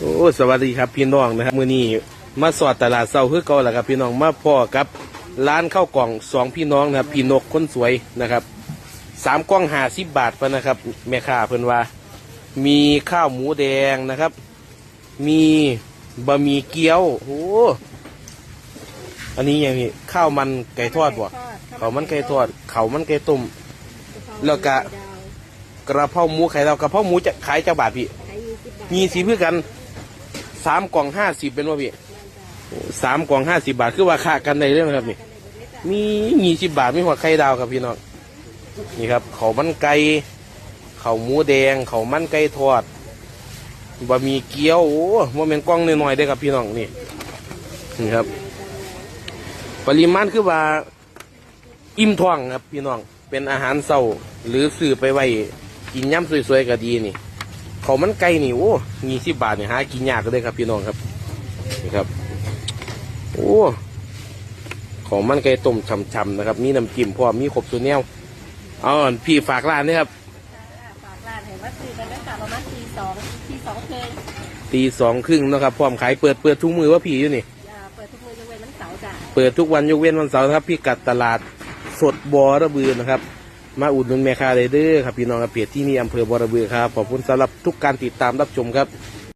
โอ้สวัสดีครับพี่น้องนะครับมื้อนี้มาสอดตลาดเซาคือเก่าแหละครับ พี่น้องมาพ่อกับร้านข้าวกล่องสองพี่น้องนะครับพี่นกคนสวยนะครับสามกล่องห้าสิบบาทพะนะครับ แม่ค้าเพิ่นว่า มีข้าวหมูแดงนะครับ มีบะหมี่เกี๊ยวโอ้อันนี้อย่างนี้ข้าวมันไก่ทอดบ่ข้าวมันไก่ทอดข้าวมันไก่ต้มแล้วก็กระเพราหมูไข่ดาวกระเพราหมูจะขายเจ้าบาทพี่มีสีเพื่อกัน สามกล่องห้าสิบเป็นว่าพี่สามกล่องห้าสิบาทคือว่าค่ากันในเรื่องครับนี่มียี่สิบบาทไม่หัวไข่ดาวครับพี่น้องนี่ครับเขามันไก่เขาหมูแดงเขามันไก่ทอดบะหมี่เกี๊ยวโอ้โมเมนกล้องน้อยๆได้ครับพี่น้องนี่นี่ครับ ปริมาณคือว่าอิ่มท้องครับพี่น้องเป็นอาหารเศร้าหรือซื้อไปไว้กินย่ำสวยๆก็ดีนี่ เขาวมันไก่นี่โอ้ยี่สิบบาทเนี่ยหากินยากก็ได้ครับพี่น้องครับนี่ครับ โอ้ของมันไก่ต้มช่ำๆนะครับ มีน้ำจิ้มพร้อมมีครบส่วนแนวเอาอันพี่ฝากร้านนะครับฝากร้านเห็นว่าคือกันตั้งแต่ประมาณตีสองตีสองเคยตีสองครึ่งนะครับพร้อมขายเปิดเปิดทุกมือว่าพี่อยู่นี่อ่าเปิดทุกมือยกเว้นวันเสาร์จ้ะเปิดทุกวันยกเว้นวันเสาร์นะครับ พี่กัดตลาดสดบอระบือนะครับ มาอุดหนุนแม่ค้าเลยเด้อครับพี่น้องครับเพจที่นี่อำเภอบอระบือครับขอบคุณสำหรับทุกการติดตามรับชมครับ